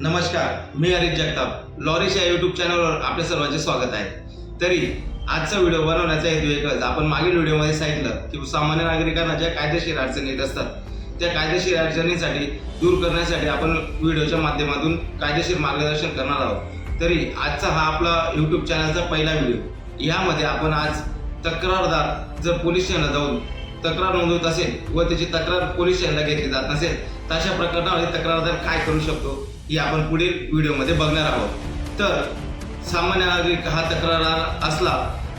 नमस्कार मी हरीश जगताप. लॉरीच्या या चॅनलवर आपल्या सर्वांचे स्वागत आहे. तरी आजचा व्हिडिओ बनवण्याचा हेतू एकच आपण मागील व्हिडिओमध्ये सांगितलं की सामान्य नागरिकांना ज्या कायदेशीर अडचणी येत असतात त्या कायदेशीर अडचणींसाठी दूर करण्यासाठी आपण व्हिडिओच्या माध्यमातून कायदेशीर मार्गदर्शन करणार आहोत. तरी आजचा हा आपला यूट्यूब चॅनलचा पहिला व्हिडिओ. यामध्ये आपण आज तक्रारदार जर पोलीस स्टेशनला जाऊन तक्रार नोंदवत असेल व त्याची तक्रार पोलीस स्टेशनला घेतली जात नसेल तर अशा प्रकरणामध्ये तक्रारदार काय करू शकतो हे आपण पुढील व्हिडिओमध्ये बघणार आहोत. तर सामान्य नागरिक हा तक्रारदार असला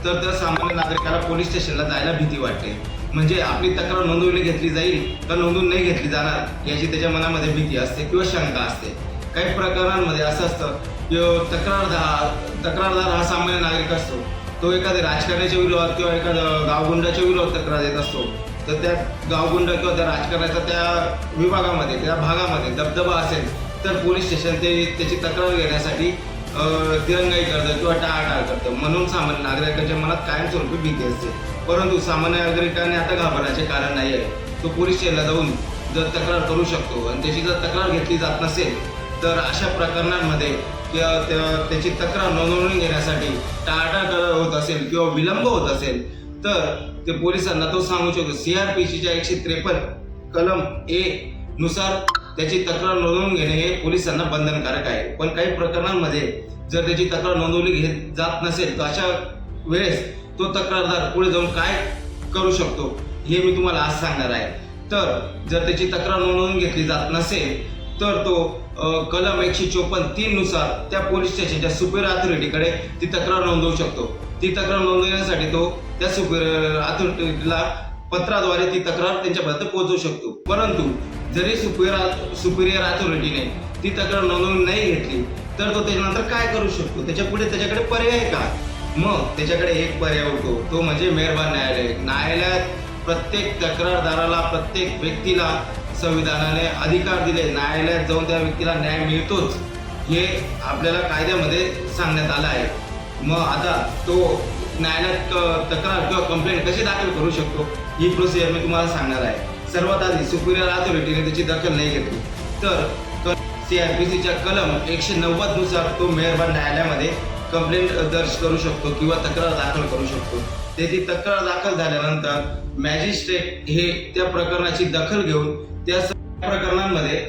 तर त्या सामान्य नागरिकाला पोलीस स्टेशनला जायला भीती वाटते. म्हणजे आपली तक्रार नोंदवली घेतली जाईल तर नोंदवून नाही घेतली जाणार याची त्याच्या मनामध्ये भीती असते किंवा शंका असते. काही प्रकरणांमध्ये असं असतं की तक्रारदार तक्रारदार हा सामान्य नागरिक असतो तो एखाद्या राजकारण्याच्या विरोधात किंवा एखाद्या गावगुंडाच्या विरोधात तक्रार देत असतो तर त्या गावगुंड किंवा त्या राजकारणाचा त्या विभागामध्ये त्या भागामध्ये दबदबा असेल तर पोलीस स्टेशन ते त्याची तक्रार घेण्यासाठी तिरंगाई दिरंगाई करतं किंवा टाळाटाळ करतं. म्हणून सामान्य नागरिकांच्या मनात कायमस्वरूपी भीती असते. परंतु सामान्य नागरिकांनी आता घाबरण्याचे कारण नाही आहे तो पोलीस स्टेशनला जाऊन जर तक्रार करू शकतो आणि त्याची जर तक्रार घेतली जात नसेल तर अशा प्रकरणांमध्ये किंवा त्याची तक्रार नोंदवून घेण्यासाठी टाळाटाळ होत असेल किंवा विलंब होत असेल तर ते पोलिसांना तो सांगू शकतो. सी आर पी सीच्या एकशे त्रेपन्न कलम ए नुसार त्याची तक्रार नोंदवून घेणे हे पोलिसांना बंधनकारक आहे. पण काही प्रकरणांमध्ये जर त्याची तक्रार नोंदवली घेत जात नसेल तर अशा वेळेस तो तक्रारदार पुढे जाऊन काय करू शकतो हे मी तुम्हाला आज सांगणार आहे. तर जर त्याची तक्रार नोंदवून घेतली जात नसेल तर तो कलम एकशे चोपन्न तीननुसार त्या पोलीस स्टेशनच्या सुपेरियर अथॉरिटीकडे ती तक्रार नोंदवू शकतो. ती तक्रार नोंदवण्यासाठी तो त्या सुपेरियर अथॉरिटीला पत्राद्वारे ती तक्रार त्यांच्यापर्यंत पोहोचवू शकतो. परंतु जरी सुपेरियर सुपेरियर अथॉरिटीने ती तक्रार नोंदवून नाही घेतली तर तो त्याच्यानंतर काय करू शकतो? त्याच्या पुढे त्याच्याकडे पर्याय का? मग त्याच्याकडे एक पर्याय होतो. तो म्हणजे मेहरबान न्यायालय. न्यायालयात प्रत्येक तक्रारदाराला प्रत्येक व्यक्तीला संविधानाने अधिकार दिले न्यायालयात जाऊन त्या व्यक्तीला न्याय मिळतोच हे आपल्याला कायद्यामध्ये सांगण्यात आलं आहे. मग आता तो न्यायालयात तक्रार किंवा कंप्लेंट कशी दाखल करू शकतो ही प्रोसिजर मी तुम्हाला सांगणार आहे. सर्वात आधी सुपिरियर अथॉरिटीने त्याची दखल नाही घेतली. तर सीआरपीसीच्या कलम एकशे नव्वदनुसार तो मेहरबान न्यायालयामध्ये कंप्लेंट दर्ज करू शकतो किंवा तक्रार दाखल करू शकतो. त्याची तक्रार दाखल झाल्यानंतर मॅजिस्ट्रेट हे त्या प्रकरणाची दखल घेऊन त्या प्रकरणांमध्ये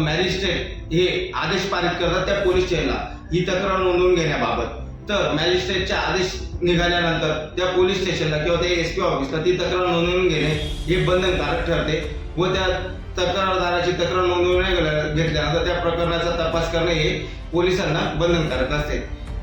मॅजिस्ट्रेट हे आदेश पारित करतात त्या पोलीस स्टेशनला ही तक्रार नोंदवून घेण्याबाबत. तर मॅजिस्ट्रेटच्या आदेश निघाल्यानंतर त्या पोलीस स्टेशनला किंवा त्या एस पी ऑफिसला ती तक्रार नोंदवून घेणे हे बंधनकारक ठरते व त्या तक्रारदाराची तक्रार नोंदवून घेतल्यानंतर त्या प्रकरणाचा तपास करणे हे पोलिसांना बंधनकारक असते.